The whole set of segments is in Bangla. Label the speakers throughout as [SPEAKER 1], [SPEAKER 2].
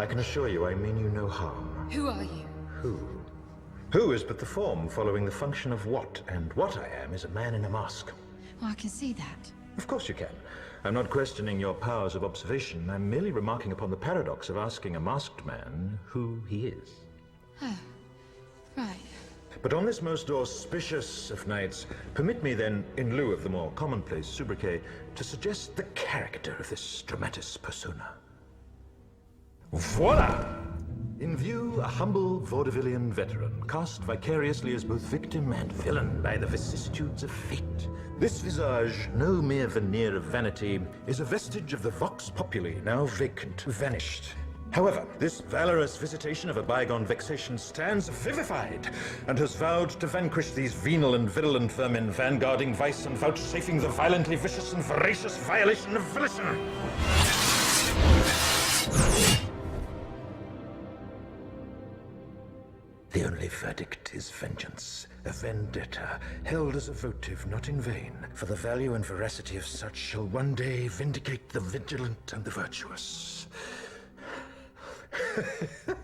[SPEAKER 1] I can assure you I mean you no harm.
[SPEAKER 2] Who are you?
[SPEAKER 1] Who? Who is but the form following the function of what, and what I am is a man in a mask.
[SPEAKER 2] Well, I can see that.
[SPEAKER 1] Of course you can. I'm not questioning your powers of observation. I'm merely remarking upon the paradox of asking a masked man who he is.
[SPEAKER 2] Oh, Right.
[SPEAKER 1] But on this most auspicious of nights, permit me then, in lieu of the more commonplace sobriquet, to suggest the character of this dramatis persona. Voila! In view, a humble vaudevillian veteran, cast vicariously as both victim and villain by the vicissitudes of fate. This visage, no mere veneer of vanity, is a vestige of the vox populi, now vacant, vanished. However, this valorous visitation of a bygone vexation stands vivified, and has vowed to vanquish these venal and virulent vermin, vanguarding vice and vouchsafing the violently vicious and voracious violation of volition. Verdict is vengeance, a vendetta, held as a votive not in vain, for the value and veracity of such shall one day vindicate the vigilant and the virtuous.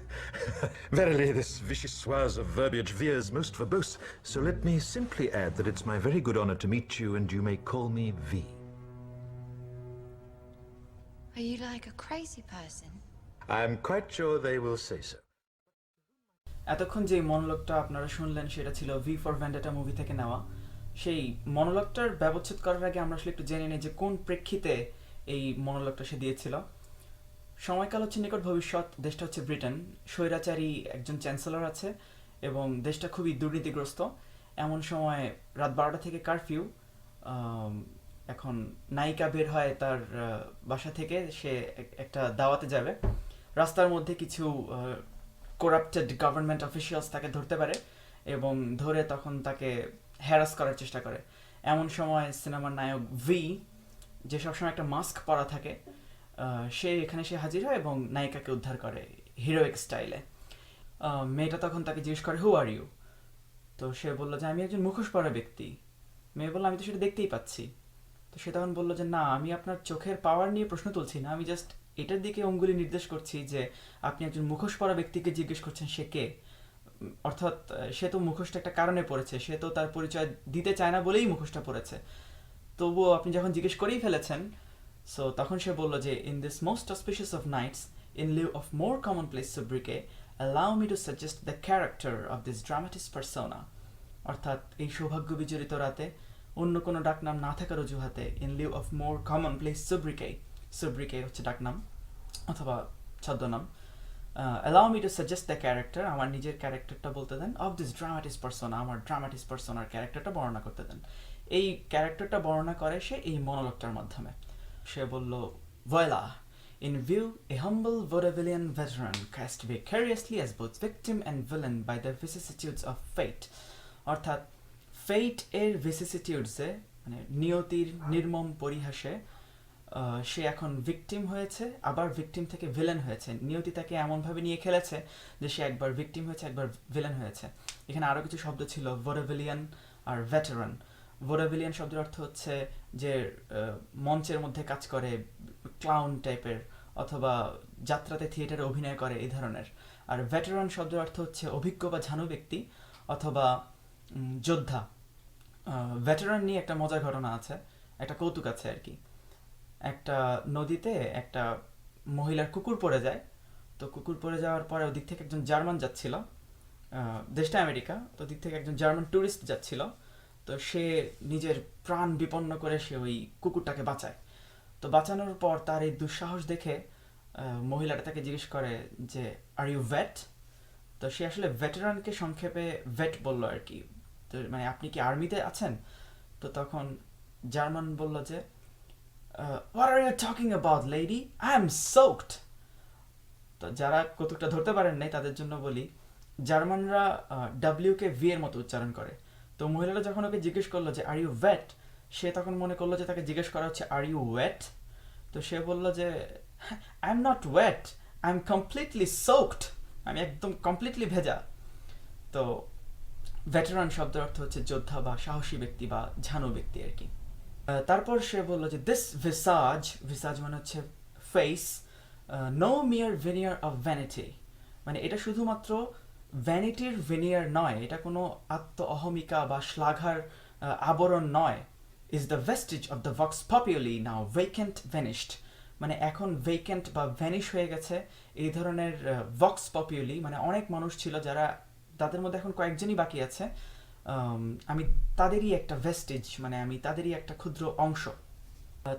[SPEAKER 1] Verily, this vichyssoise of verbiage veers most verbose, so let me simply add that it's my very good honor to meet you, and you may call me V.
[SPEAKER 2] Are you like a crazy person?
[SPEAKER 1] I'm quite sure they will say so.
[SPEAKER 3] এতক্ষণ যে মনোলগটা আপনারা শুনলেন সেটা ছিল ভি ফর ভ্যান্ডেটা মুভি থেকে নেওয়া। সেই মনোলগটার ব্যবচ্ছেদ করার আগে আমরা আসলে একটু জেনে নিই যে কোন প্রেক্ষিতে এই মনোলগটা সে দিয়েছিল। সময়কাল হচ্ছে নিকট ভবিষ্যৎ, দেশটা হচ্ছে ব্রিটেন। স্বৈরাচারী একজন চ্যান্সেলর আছে এবং দেশটা খুবই দুর্নীতিগ্রস্ত। এমন সময় রাত বারোটা থেকে কারফিউ এখন নায়িকা বের হয় তার বাসা থেকে, সে একটা দাওয়াতে যাবে। রাস্তার মধ্যে কিছু করাপ্টেড গভর্নমেন্ট অফিসিয়ালস তাকে ধরতে পারে এবং ধরে তখন তাকে হ্যারাস করার চেষ্টা করে। এমন সময় সিনেমার নায়ক ভি যে সবসময় একটা মাস্ক পরা থাকে সে এখানে সে হাজির হয় এবং নায়িকাকে উদ্ধার করে হিরোইক স্টাইলে মেয়েটা তখন তাকে জিজ্ঞেস করে হু আর ইউ তো সে বলল যে, আমি একজন মুখোশ পরা ব্যক্তি। মেয়ে বলল, আমি তো সেটা দেখতেই পাচ্ছি। তো সে তখন বলল যে, না, আমি আপনার চোখের পাওয়ার নিয়ে প্রশ্ন তুলছি না, আমি জাস্ট এটার দিকে অঙ্গুলি নির্দেশ করছি যে আপনি একজন মুখোশ পরা ব্যক্তিকে জিজ্ঞেস করছেন সে কে? অর্থাৎ সে তো মুখোশটা একটা কারণে পড়েছে, সে তো তার পরিচয় দিতে চায় না বলেই মুখোশটা পড়েছে। তবুও আপনি যখন জিজ্ঞেস করেই ফেলেছেন সো তখন সে বলল যে in this most auspicious of nights in lieu of more commonplace sobriquet allow me to suggest the character of this dramatis persona অর্থাৎ, এই সৌভাগ্য বিজড়িত রাতে অন্য কোনো ডাকনাম না থাকার অজুহাতে in lieu of more commonplace sobriquet sobriquet হচ্ছে ডাকনাম অথবা ছদ্মনাম। Allow me to suggest the character আমার নিজের ক্যারেক্টারটা বলতে দেন অফ দিস ড্রামাটিস পার্সোনা আমার ড্রামাটিস পার্সোনার ক্যারেক্টারটা বর্ণনা করতে দেন। এই ক্যারেক্টারটা বর্ণনা করে সে এই মনোলগটার মাধ্যমে। সে বলল voila In view, a humble vaudevillian veteran cast vicariously as both victim and villain by the vicissitudes of fate. অর্থাৎ ফেট এর ভিসিসিটিউডসে মানে নিয়তির নির্মম পরিহাসে সে এখন ভিকটিম হয়েছে, আবার ভিকটিম থেকে ভিলেন হয়েছে। নিয়তি তাকে এমনভাবে নিয়ে খেলেছে যে সে একবার ভিকটিম হয়েছে, একবার ভিলেন হয়েছে। এখানে আরও কিছু শব্দ ছিল ভোরাভিলিয়ান আর ভেটারান ভোরাভিলিয়ান শব্দের অর্থ হচ্ছে যে মঞ্চের মধ্যে কাজ করে ক্লাউন টাইপের অথবা যাত্রাতে থিয়েটারে অভিনয় করে, এই ধরনের। আর ভেটারান শব্দের অর্থ হচ্ছে অভিজ্ঞ বা ঝানু ব্যক্তি অথবা যোদ্ধা। ভেটারান নিয়ে একটা মজার ঘটনা আছে, একটা কৌতুক আছে আর কি। একটা নদীতে একটা মহিলার কুকুর পড়ে যায়। তো কুকুর পড়ে যাওয়ার পরে ওদিক থেকে একজন জার্মান যাচ্ছিল দেশটা আমেরিকা, তো দিক থেকে একজন জার্মান ট্যুরিস্ট যাচ্ছিল। তো সে নিজের প্রাণ বিপন্ন করে সে ওই কুকুরটাকে বাঁচায়। তো বাঁচানোর পর তার এই দুঃসাহস দেখে মহিলাটা তাকে জিজ্ঞেস করে যে আর ইউ ভেট তো সে আসলে ভেটেরানকে সংক্ষেপে ভেট বলল আর কি। তো মানে আপনি কি আর্মিতে আছেন? তো তখন জার্মান বলল যে what are you talking about lady I am soaked তো যারা কৌতুকটা ধরতে পারেন নাই, তাদের জন্য বলি, জার্মানরা ডাব্লিউ কে ভি এর মতো উচ্চারণ করে। তো মহিলারা যখন ওকে জিজ্ঞেস করল যে আর ইউ ওয়েট সে তখন মনে করল যে, তাকে জিজ্ঞেস করা হচ্ছে আর ইউ ওয়েট তো সে বলল যে I am not wet I am completely soaked আমি একদম কমপ্লিটলি ভেজা। তো ভেটেরান শব্দের অর্থ হচ্ছে যোদ্ধা বা সাহসী ব্যক্তি বা ঝানু ব্যক্তি আর কি। তারপর সে বলল যে দিস ভিসাজ ভিসাজ মানে হচ্ছে face no mere veneer of vanity মানে এটা শুধুমাত্র ভ্যানিটির ভেনিয়ার নয়, এটা কোনো আত্ম অহমিকা বা শ্লাঘার আবরণ নয়। Is the vestige of the vox populi now vacant vanished মানে এখন ভেকেন্ট বা ভ্যানিশ হয়ে গেছে এই ধরনের ভক্স পপুলারলি মানে অনেক মানুষ ছিল যারা, তাদের মধ্যে এখন কয়েকজনই বাকি আছে। আম, তাদেরই একটা ভেস্টিজ মানে আমি তাদেরই একটা ক্ষুদ্র অংশ।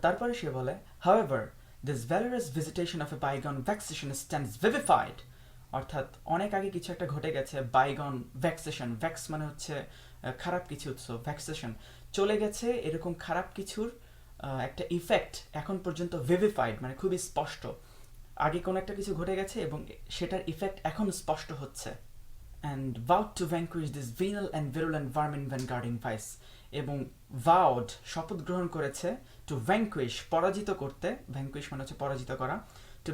[SPEAKER 3] তারপরে সে বলে however this valorous visitation of a bygone vexation stands vivified অর্থাৎ অনেক আগে কিছু একটা ঘটে গেছে বাইগন ভ্যাক্সেশন ভ্যাক্স মানে হচ্ছে খারাপ কিছু উৎস ভ্যাক্সেশন চলে গেছে এরকম খারাপ কিছুর একটা ইফেক্ট এখন পর্যন্ত ভিভিফাইড মানে খুবই স্পষ্ট। আগে কোনো একটা কিছু ঘটে গেছে এবং সেটার ইফেক্ট এখন স্পষ্ট হচ্ছে। And vowed to vanquish this venal and virulent vermin when guarding vice এবং vowed শপথ গ্রহণ করেছে টু ভ্যাঙ্কুইশ পরাজিত করতে ভ্যাঙ্কুইশ মানে হচ্ছে পরাজিত করা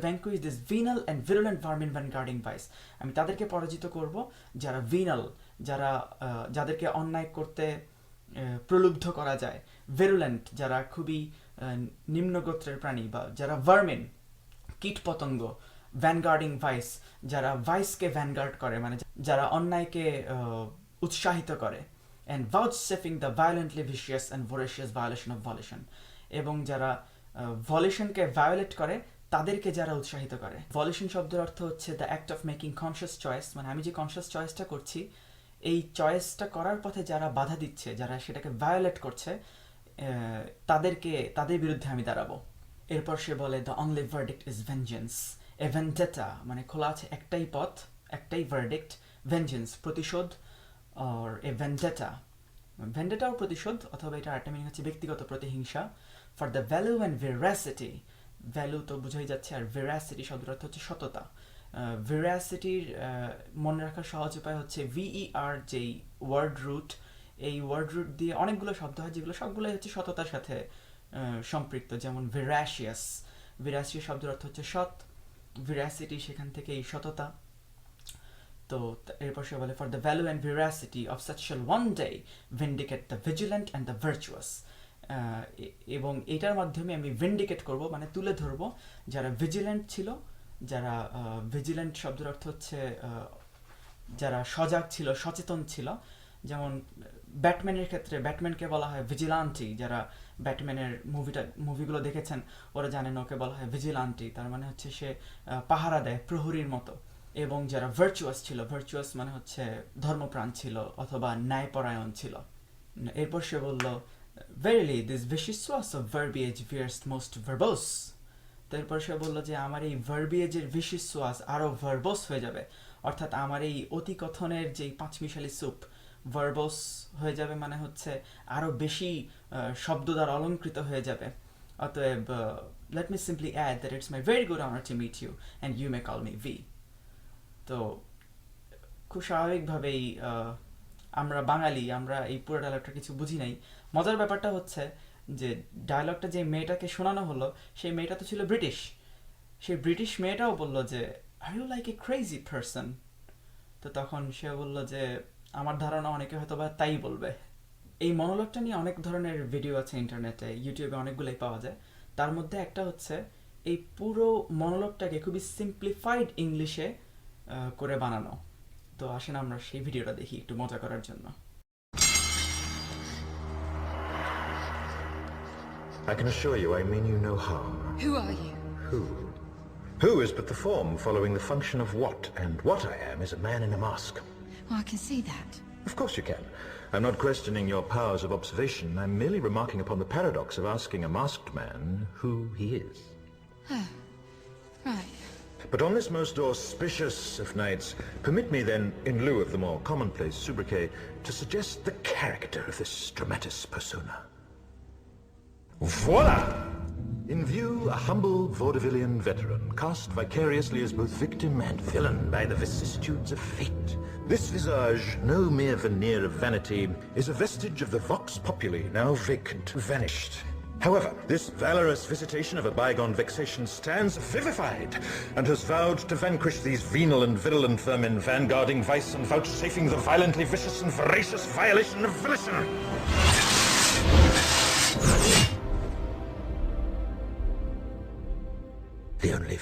[SPEAKER 3] vanquish this venal and virulent vermin vanguarding vice আমি তাদেরকে পরাজিত করব যারা ভিনাল যারা যাদেরকে অন্যায় করতে প্রলুব্ধ করা যায় ভেরুলেন্ট যারা খুবই আহ, নিম্ন গোত্রের প্রাণী বা যারা ভার্মিন কীটপতঙ্গ ভ্যানগার্ডিং ভাইস যারা ভাইসকে ভ্যানগার্ড করে মানে যারা অন্যায়কে উৎসাহিত করে। And vouchsafing the violently vicious and voracious violation of volition এবং যারা ভলিউশনকে ভায়োলেট করে, তাদেরকে যারা উৎসাহিত করে। ভলিউশন শব্দের অর্থ হচ্ছে the act of making conscious choice মানে আমি যে কনসিয়াস চয়েসটা করছি, এই চয়েসটা করার পথে যারা বাধা দিচ্ছে, যারা সেটাকে ভায়োলেট করছে তাদেরকে, তাদের বিরুদ্ধে আমি দাঁড়াবো। এরপর সে বলে the only verdict is vengeance a মানে খোলা আছে একটাই পথ, একটাই ভার্ডিক্ট ভেঞ্জেন্স প্রতিশোধ আর এ ভেন্ডেটাও প্রতিশোধ, অথবা এটা আরেকটা মিনিং হচ্ছে ব্যক্তিগত প্রতিহিংসা। For the value and veracity value তো বুঝাই যাচ্ছে, আর ভেরাসিটি শব্দের অর্থ হচ্ছে সততা। ভেরাসিটির মনে রাখার সহজ উপায় হচ্ছে ভিইআর যেই ওয়ার্ড রুট এই ওয়ার্ড রুট দিয়ে অনেকগুলো শব্দ হয়, যেগুলো সবগুলোই হচ্ছে সততার সাথে সম্পৃক্ত, যেমন ভেরাসিয়াস ভেরাসিয়াস শব্দের অর্থ হচ্ছে সৎ। ভেরাসিটি সেখান থেকে এই সততা। তো এরপর সে বলে for the value and veracity of such one day vindicate the vigilant and the virtuous এবং এটার মাধ্যমে আমি ভিন্ডিকেট করব মানে তুলে ধরব। যারা ভিজিল্যান্ট ছিল, যারা ভিজিল্যান্ট শব্দের অর্থ হচ্ছে যারা সজাগ ছিল, সচেতন ছিল, যেমন ব্যাটম্যানের ক্ষেত্রে ব্যাটম্যানকে বলা হয় ভিজিলান্টি যারা ব্যাটম্যানের মুভিটা মুভিগুলো দেখেছেন, ওরা জানেন ওকে বলা হয় ভিজিলান্টি তার মানে হচ্ছে সে পাহারা দেয় প্রহরীর মতো। এবং যারা ভার্চুয়াস ছিল ভার্চুয়াস মানে হচ্ছে ধর্মপ্রাণ ছিল অথবা ন্যায়পরায়ণ ছিল। এরপর সে বলল verily this vicious of verbiage veers most verbose তারপর সে বলল যে, আমার এই ভার্বিয়েজের ভিশিয়াস আরও ভার্বোস হয়ে যাবে। অর্থাৎ আমার এই অতিকথনের যেই পাঁচমিশালি স্যুপ ভার্বোস হয়ে যাবে মানে হচ্ছে আরও বেশি শব্দ দ্বারা অলঙ্কৃত হয়ে যাবে। অতএব let me simply add that it's my very good honour to meet you and you may call me V তো, খুব স্বাভাবিকভাবেই আমরা বাঙালি, আমরা এই পুরো ডায়লগটা কিছু বুঝি নাই। মজার ব্যাপারটা হচ্ছে যে ডায়লগটা যে মেয়েটাকে শোনানো হলো, সেই মেয়েটা তো ছিল ব্রিটিশ সেই ব্রিটিশ মেয়েটাও বলল যে are you like a crazy person তো তখন সে বলল যে আমার ধারণা অনেকে হয়তো বা তাই বলবে এই মনোলগটা নিয়ে অনেক ধরনের ভিডিও আছে ইন্টারনেটে ইউটিউবে অনেকগুলোই পাওয়া যায় তার মধ্যে একটা হচ্ছে এই পুরো মনোলগটাকে খুবই সিম্পলিফাইড ইংলিশে করে বানানো তো আসেন আমরা সেই ভিডিওটা দেখি একটু মজা করার জন্য
[SPEAKER 1] I can assure you I mean you no harm.
[SPEAKER 2] Who are you?
[SPEAKER 1] Who? Who is but the form following the function of what, and what I am is a man in a mask.
[SPEAKER 2] Well, I can see that.
[SPEAKER 1] Of course you can. I'm not questioning your powers of observation. I'm merely remarking upon the paradox of asking a masked man who he is.
[SPEAKER 2] Right.
[SPEAKER 1] But on this most auspicious of nights, permit me then, in lieu of the more commonplace sobriquet, to suggest the character of this dramatis persona. Voila! In view, a humble vaudevillian veteran, cast vicariously as both victim and villain by the vicissitudes of fate. This visage, no mere veneer of vanity, is a vestige of the vox populi, now vacant, vanished. However, this valorous visitation of a bygone vexation stands vivified, and has vowed to vanquish these venal and virulent vermin, vanguarding vice and vouchsafing the violently vicious and voracious violation of volition.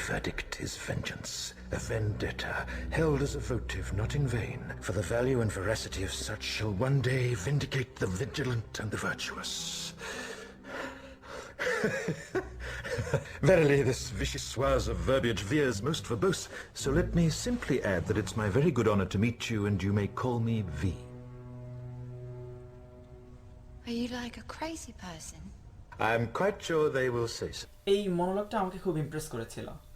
[SPEAKER 1] verdict is vengeance, a vendetta held as a votive not in vain, for the value and veracity of such shall one day vindicate the vigilant and the virtuous. Verily, this vichyssoise of verbiage veers most verbose, so let me simply add that it's my very good honor to meet you, and you may call me V.
[SPEAKER 2] Are you like a crazy person?
[SPEAKER 1] I'm quite sure they will say so.
[SPEAKER 3] এই মনোলগটা আমাকে খুব ইমপ্রেস করেছিল তো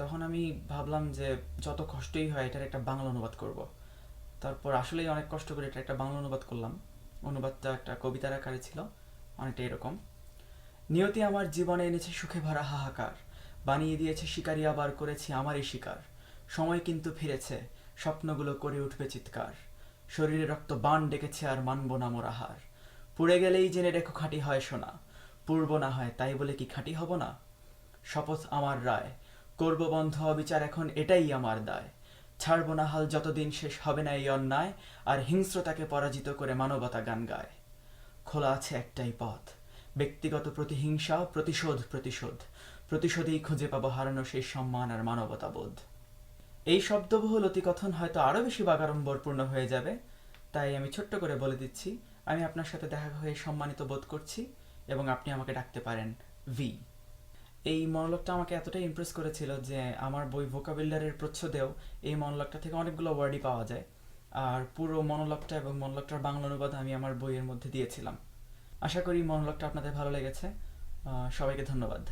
[SPEAKER 3] তখন আমি ভাবলাম যে যত কষ্টই হয়, এটার একটা বাংলা অনুবাদ করব। তারপর আসলেই অনেক কষ্ট করে এটা একটা বাংলা অনুবাদ করলাম। অনুবাদটা একটা কবিতার আকারে ছিল অনেকটা এরকম। নিয়তি আমার জীবনে এনেছে সুখে ভরা হাহাকার। বানিয়ে দিয়েছে শিকারি, আবার করেছি আমারই শিকার। সময় কিন্তু ফিরেছে, স্বপ্নগুলো করে উঠবে চিৎকার। শরীরে রক্ত বান ডেকেছে আর মানব না মোর আহার। পুড়ে গেলেই জেনে রেখো খাঁটি হয় সোনা। পূর্ব না হয়, তাই বলে কি খাঁটি হব না? শপথ আমার রায়। করব বন্ধ অবিচার এখন এটাই আমার দায়। ছাড়ব না হাল যতদিন শেষ হবে না এই অন্যায়, আর হিংস্রতাকে পরাজিত করে মানবতা গান গায়। খোলা আছে একটাই পথ, ব্যক্তিগত প্রতিহিংসা প্রতিশোধ প্রতিশোধ। প্রতিশোধেই খুঁজে পাবো হারানো সেই সম্মান আর মানবতা বোধ। এই শব্দবহুল অতিকথন হয়তো আরও বেশি বাগাড়ম্বরপূর্ণ হয়ে যাবে, তাই আমি ছোট্ট করে বলে দিচ্ছি, আমি আপনার সাথে দেখা হয়ে সম্মানিত বোধ করছি, এবং আপনি আমাকে ডাকতে পারেন ভি এই মনোলগটা আমাকে এতটাই ইমপ্রেস করেছিল যে আমার বই ভোকাবিল্ডারের প্রচ্ছদেও এই মনোলগটা থেকে অনেকগুলো ওয়ার্ডই পাওয়া যায়। আর পুরো মনোলগটা এবং মনোলগটার বাংলা অনুবাদ আমি আমার বইয়ের মধ্যে দিয়েছিলাম। আশা করি মনোলগটা আপনাদের ভালো লেগেছে। সবাইকে ধন্যবাদ।